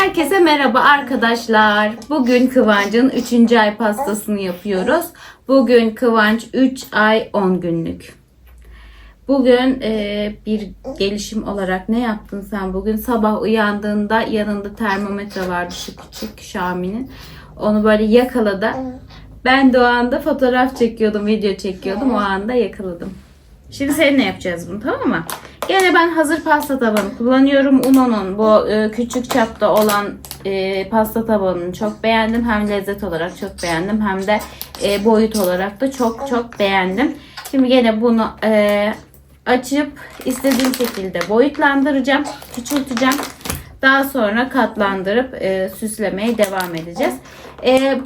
Herkese merhaba arkadaşlar. Bugün Kıvanç'ın 3. ay pastasını yapıyoruz. Bugün Kıvanç 3 ay 10 günlük. Bugün e, bir gelişim olarak ne yaptın sen bugün? Sabah uyandığında yanında termometre vardı şu küçük Xiaomi'nin. Onu böyle yakaladı. Ben de o anda fotoğraf çekiyordum, video çekiyordum. O anda yakaladım. Şimdi seninle yapacağız bunu tamam mı? Gene ben hazır pasta tabanı kullanıyorum. Uno'nun bu e, küçük çapta olan e, pasta tabanını çok beğendim. Hem lezzet olarak çok beğendim hem de e, boyut olarak da çok çok beğendim. Şimdi gene bunu e, açıp istediğim şekilde boyutlandıracağım, küçülteceğim. Daha sonra katlandırıp e, süslemeye devam edeceğiz. E,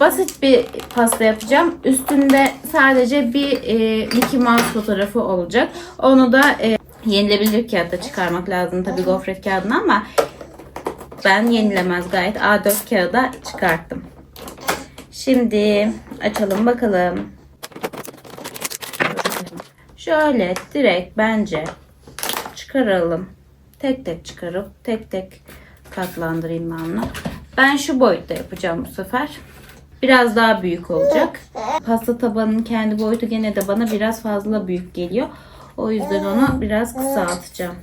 basit bir pasta yapacağım. Üstünde sadece bir e, Mickey Mouse fotoğrafı olacak. Onu da e, yenilebilir kağıtta çıkarmak lazım tabii gofret kağıdına ama ben yenilemez gayet A4 kağıda çıkarttım. Şimdi açalım bakalım. Şöyle direkt bence çıkaralım. Tek tek çıkarıp tek tek katlandırayım ben onu. Ben şu boyutta yapacağım bu sefer. Biraz daha büyük olacak. Pasta tabanının kendi boyutu gene de bana biraz fazla büyük geliyor. O yüzden onu biraz kısaltacağım.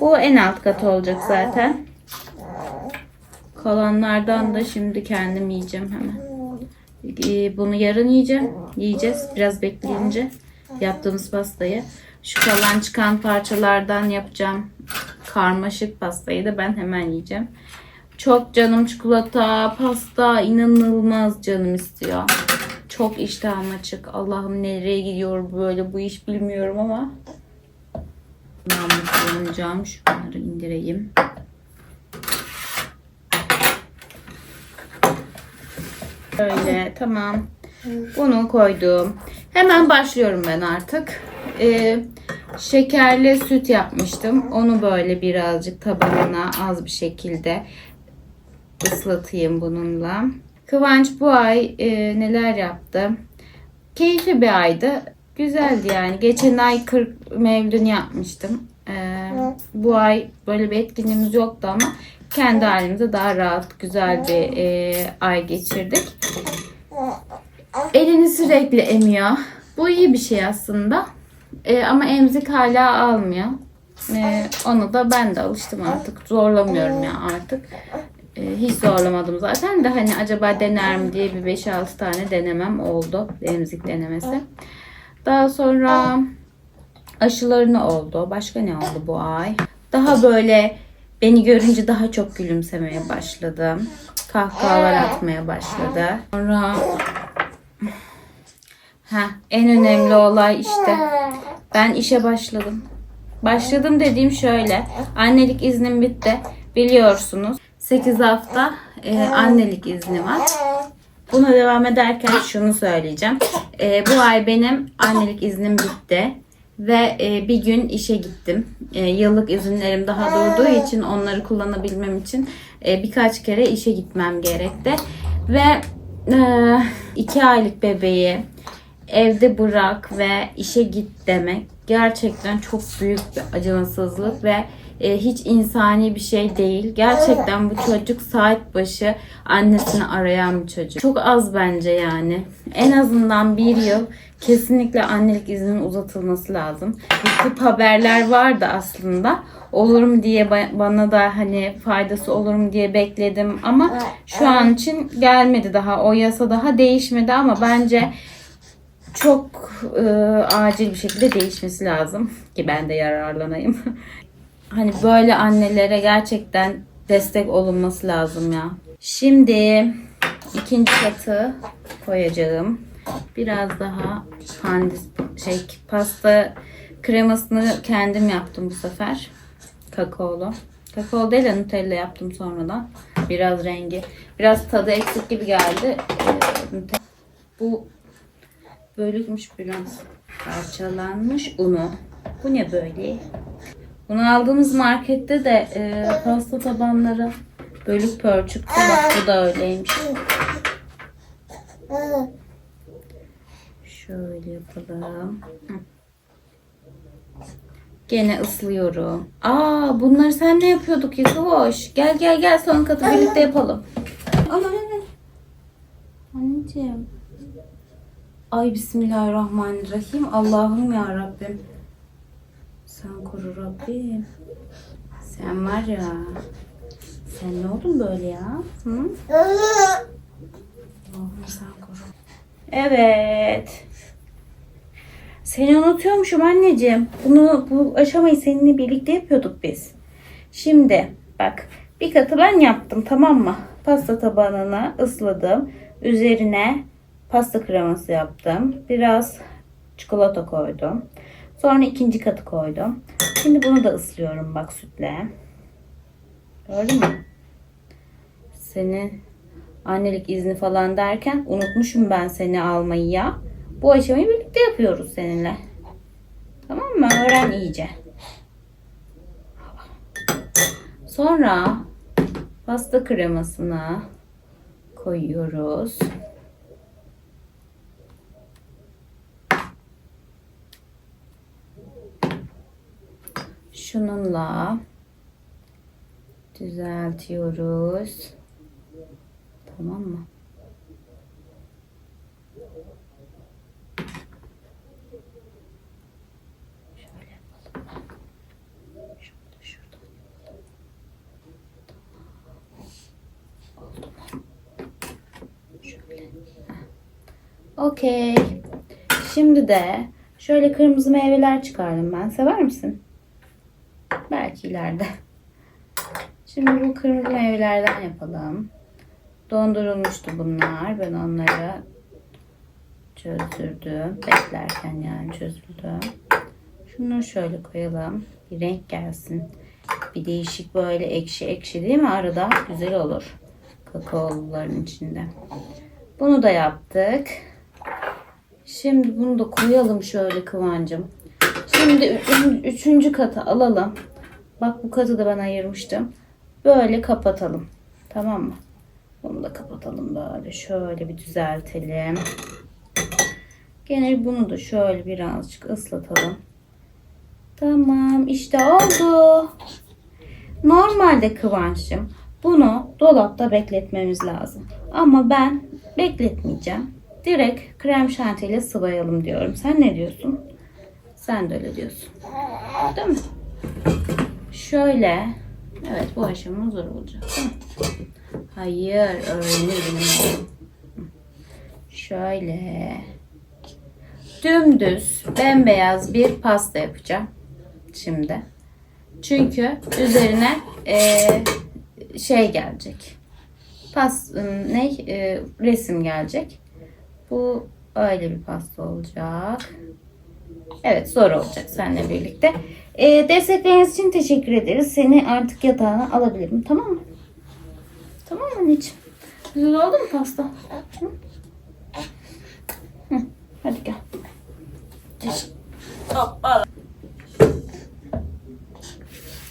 Bu en alt katı olacak zaten. Kalanlardan da şimdi kendim yiyeceğim hemen. Ee, Bunu yarın yiyeceğim. Yiyeceğiz biraz bekleyince yaptığımız pastayı. Şu kalan çıkan parçalardan yapacağım karmaşık pastayı da ben hemen yiyeceğim. Çok canım çikolata, pasta inanılmaz canım istiyor. Çok iştahım açık. Allah'ım nereye gidiyor böyle bu iş bilmiyorum ama. Ben kullanacağım. Şunları indireyim. Böyle tamam. Bunu koydum. Hemen başlıyorum ben artık. Ee, şekerli süt yapmıştım. Onu böyle birazcık tabanına az bir şekilde ıslatayım bununla. Kıvanç bu ay e, neler yaptı? Keyifli bir aydı. Güzeldi yani. Geçen ay 40 mevlün yapmıştım. E, bu ay böyle bir etkinliğimiz yoktu ama kendi halimizde daha rahat, güzel bir e, ay geçirdik. Elini sürekli emiyor. Bu iyi bir şey aslında. E, ama emzik hala almıyor. E, onu da ben de alıştım artık. Zorlamıyorum ya artık. E, hiç zorlamadım zaten de hani acaba dener mi diye bir 5-6 tane denemem oldu. Emzik denemesi. Daha sonra aşılarını oldu. Başka ne oldu bu ay? Daha böyle beni görünce daha çok gülümsemeye başladı. Kahkahalar atmaya başladı. Sonra ha en önemli olay işte. Ben işe başladım. Başladım dediğim şöyle. Annelik iznim bitti. Biliyorsunuz. 8 hafta e, annelik izni var. Buna devam ederken şunu söyleyeceğim. E, bu ay benim annelik iznim bitti. Ve e, bir gün işe gittim. E, yıllık izinlerim daha durduğu için onları kullanabilmem için e, birkaç kere işe gitmem gerekti. Ve e, iki aylık bebeği evde bırak ve işe git demek gerçekten çok büyük bir acımasızlık ve e, hiç insani bir şey değil. Gerçekten bu çocuk saat başı annesini arayan bir çocuk. Çok az bence yani. En azından bir yıl kesinlikle annelik izninin uzatılması lazım. Bir tip haberler vardı aslında. Olur mu diye ba- bana da hani faydası olur mu diye bekledim ama şu an için gelmedi daha. O yasa daha değişmedi ama bence çok e, acil bir şekilde değişmesi lazım ki ben de yararlanayım. hani böyle annelere gerçekten destek olunması lazım ya. Şimdi ikinci katı koyacağım. Biraz daha pandis şey pasta kremasını kendim yaptım bu sefer. Kakaolu. Kakao değil de Nutella yaptım sonradan. Biraz rengi. Biraz tadı eksik gibi geldi. Ee, Bu bölükmüş biraz. Parçalanmış unu. Bu ne böyle? Bunu aldığımız markette de e, pasta tabanları bölük pörçüktü. Bak bu da öyleymiş. Şöyle yapalım. Gene ıslıyorum. Aa bunları sen ne yapıyorduk ya hoş. Gel gel gel son katı birlikte yapalım. Ne Anneciğim. Ay bismillahirrahmanirrahim. Allah'ım ya Rabbim. Sen koru Rabbim. Sen var ya. Sen ne oldun böyle ya? Hı? Allah'ım sen koru. Evet. Seni unutuyormuşum anneciğim. Bunu bu aşamayı seninle birlikte yapıyorduk biz. Şimdi bak bir katı ben yaptım tamam mı? Pasta tabanını ısladım. Üzerine pasta kreması yaptım. Biraz çikolata koydum. Sonra ikinci katı koydum. Şimdi bunu da ıslıyorum bak sütle. Gördün mü? Seni annelik izni falan derken unutmuşum ben seni almayı ya. Bu aşamayı birlikte yapıyoruz seninle. Tamam mı? Öğren iyice. Sonra pasta kremasını koyuyoruz. Şununla düzeltiyoruz. Tamam mı? Okey. Şimdi de şöyle kırmızı meyveler çıkardım ben. Sever misin? Belki ileride. Şimdi bu kırmızı meyvelerden yapalım. Dondurulmuştu bunlar. Ben onları çözdürdüm. Beklerken yani çözüldü. Şunu şöyle koyalım. Bir renk gelsin. Bir değişik böyle ekşi ekşi değil mi? Arada güzel olur. Kakaoluların içinde. Bunu da yaptık. Şimdi bunu da koyalım şöyle Kıvancım. Şimdi üçün- üçüncü katı alalım. Bak bu katı da ben ayırmıştım. Böyle kapatalım. Tamam mı? Bunu da kapatalım böyle. Şöyle bir düzeltelim. Gene bunu da şöyle birazcık ıslatalım. Tamam işte oldu. Normalde Kıvanç'cığım bunu dolapta bekletmemiz lazım. Ama ben bekletmeyeceğim. Direkt krem şantiyle sıvayalım diyorum. Sen ne diyorsun? Sen de öyle diyorsun. Değil mi? Şöyle. Evet bu aşama zor olacak. Hayır öğrenir benim oğlum. Şöyle. Dümdüz bembeyaz bir pasta yapacağım. Şimdi. Çünkü üzerine eee, şey gelecek. Pas ne eee, resim gelecek. Bu öyle bir pasta olacak. Evet zor olacak seninle birlikte. Ee, destekleriniz için teşekkür ederiz. Seni artık yatağına alabilirim. Tamam mı? Tamam mı anneciğim? Güzel oldu mu pasta? Hı? Hı, Hadi gel.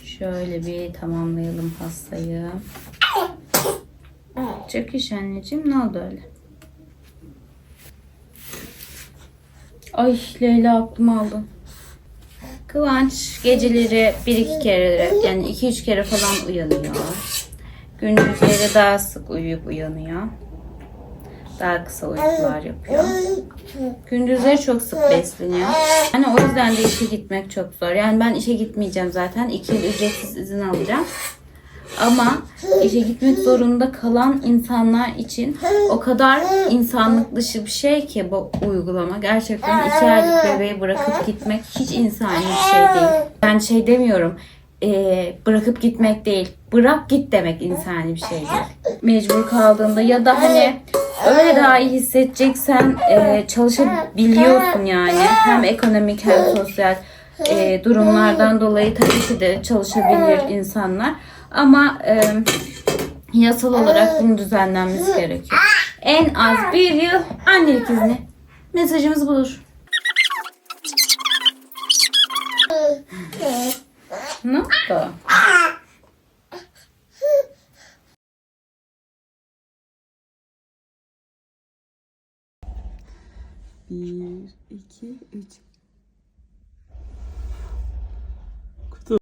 Şöyle bir tamamlayalım pastayı. Çekiş anneciğim. Ne oldu öyle? Ay Leyla aklımı aldın. Kıvanç geceleri bir iki kere yani iki üç kere falan uyanıyor. Gündüzleri daha sık uyuyup uyanıyor. Daha kısa uykular yapıyor. Gündüzleri çok sık besleniyor. Yani o yüzden de işe gitmek çok zor. Yani ben işe gitmeyeceğim zaten. İki yıl ücretsiz izin alacağım. Ama işe gitmek zorunda kalan insanlar için o kadar insanlık dışı bir şey ki bu uygulama. Gerçekten iki aylık bebeği bırakıp gitmek hiç insani bir şey değil. Ben şey demiyorum. eee, bırakıp gitmek değil. Bırak git demek insani bir şey değil. Mecbur kaldığında ya da hani öyle daha iyi hissedeceksen eee, çalışabiliyorsun yani. Hem ekonomik hem sosyal eee, durumlardan dolayı tabii ki de çalışabilir insanlar. Ama e, yasal olarak bunun düzenlenmesi gerekiyor. En az bir yıl annelik izni. Mesajımız budur. Ne oldu?